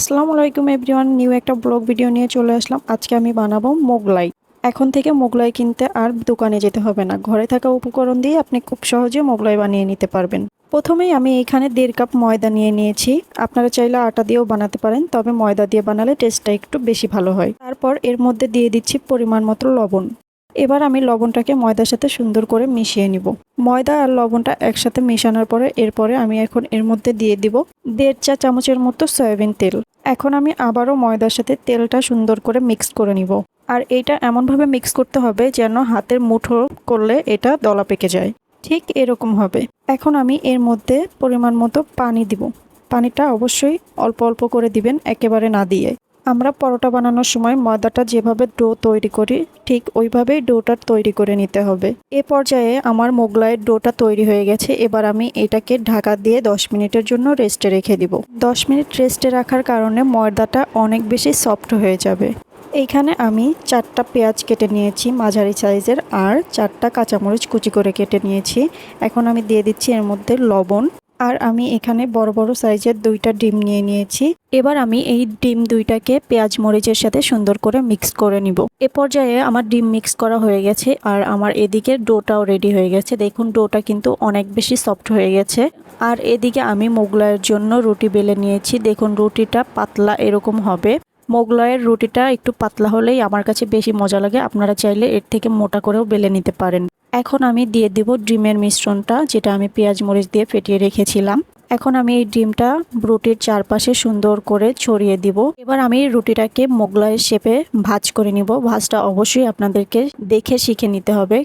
আসসালামু আলাইকুম everyone, new একটা ব্লগ ভিডিও নিয়ে চলে আসলাম। আজকে আমি বানাবো মোগলাই। এখন থেকে মোগলাই কিনতে আর দোকানে যেতে হবে না। ঘরে থাকা উপকরণ দিয়ে আপনি খুব সহজে মোগলাই বানিয়ে নিতে পারবেন। প্রথমেই আমি এখানে দেড় কাপ ময়দা নিয়ে নিয়েছি। আপনারা চাইলে আটা দিয়েও বানাতে পারেন, তবে ময়দা দিয়ে বানালে টেস্টটা একটু বেশি ভালো হয়। তারপর এর মধ্যে দিয়ে দিচ্ছি পরিমাণ মতো লবণ। এবার আমি লবণটাকে ময়দার সাথে সুন্দর করে মিশিয়ে নিব। ময়দা আর লবণটা একসাথে মেশানোর পরে এরপরে আমি এখন এর মধ্যে দিয়ে দিব দেড় চা চামচের মতো সয়াবিন তেল। এখন আমি আবারও ময়দার সাথে তেলটা সুন্দর করে মিক্স করে নিব। আর এটা এমনভাবে মিক্স করতে হবে যেন হাতের মুঠো করলে এটা দলা পেকে যায়। ঠিক এরকম হবে। এখন আমি এর মধ্যে পরিমাণ মতো পানি দিব। পানিটা অবশ্যই অল্প অল্প করে দিবেন একেবারে না দিয়ে। আমরা পরোটা বানানোর সময় ময়দাটা যেভাবে ডো তৈরি করি, ঠিক ওইভাবেই ডোটা তৈরি করে নিতে হবে। এ পর্যায়ে আমার মোগলাইয়ের ডোটা তৈরি হয়ে গেছে, এবার আমি এটাকে ঢাকা দিয়ে 10 মিনিটের জন্য রেস্টে রেখে দিব। 10 মিনিট রেস্টে রাখার কারণে ময়দাটা অনেক বেশি সফট হয়ে যাবে। এইখানে আমি চারটা পেঁয়াজ কেটে নিয়েছি, মাঝারি সাইজের, আর চারটা কাঁচামরিচ কুচি করে কেটে নিয়েছি। এখন আমি দিয়ে দিচ্ছি এর মধ্যে লবণ আর আমি এখানে বড় বড় সাইজের দুইটা ডিম নিয়ে নিয়েছি। এবার আমি এই ডিম দুইটাকে পেঁয়াজ মরিচের সাথে সুন্দর করে মিক্স করে নিব। এ পর্যায়ে আমার ডিম মিক্স করা হয়ে গেছে আর আমার এদিকে ডোটাও রেডি হয়ে গেছে। দেখুন, ডোটা কিন্তু অনেক বেশি সফট হয়ে গেছে। আর এদিকে আমি মোগলাইয়ের জন্য রুটি বেলে নিয়েছি। দেখুন, রুটিটা পাতলা এরকম হবে। মোগলাইয়ের রুটিটা একটু পাতলা হলেই আমার কাছে বেশি মজা লাগে। আপনারা চাইলে এর থেকে মোটা করেও বেলে নিতে পারেন। এখন আমি দিয়ে দিব ডিমের মিশ্রণটা, যেটা আমি পেঁয়াজ, মরিচ দিয়ে ফেটিয়ে রেখেছিলাম। এখন আমি এই ডিমটা রুটির চারপাশে সুন্দর করে ছড়িয়ে দিব। এবার আমি রুটিটাকে মোগলাইয়ের শেপে ভাজ করে নিব। ভাজটা অবশ্যই আপনাদেরকে দেখে শিখে নিতে হবে।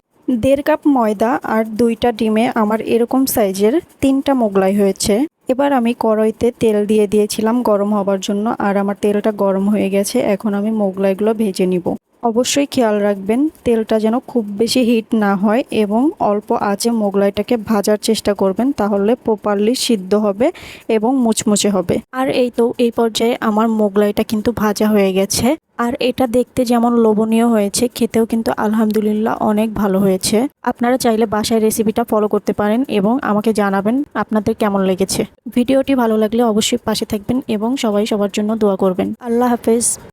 দেড় কাপ ময়দা আর দুইটা ডিমে আমার এরকম সাইজের তিনটা মোগলাই হয়েছে। এবার আমি কড়াইতে তেল দিয়ে দিয়েছিলাম গরম হবার জন্য, আর আমার তেলটা গরম হয়ে গেছে। এখন আমি মোগলাইগুলো ভেজে নিব। অবশ্যই খেয়াল রাখবেন, তেলটা যেন খুব বেশি হিট না হয় এবং অল্প আঁচে মোগলাইটাকে ভাজার চেষ্টা করবেন, তাহলে প্রপারলি সিদ্ধ হবে এবং মুচমুচে হবে। আর এই তো, এই পর্যায়ে আমার মোগলাইটা কিন্তু ভাজা হয়ে গেছে। আর এটা দেখতে যেমন লোভনীয় হয়েছে, খেতেও কিন্তু আলহামদুলিল্লাহ অনেক ভালো হয়েছে। আপনারা চাইলে বাসায় রেসিপিটা ফলো করতে পারেন এবং আমাকে জানাবেন আপনাদের কেমন লেগেছে। ভিডিওটি ভালো লাগলে অবশ্যই পাশে থাকবেন এবং সবাই সবার জন্য দোয়া করবেন। আল্লাহ হাফেজ।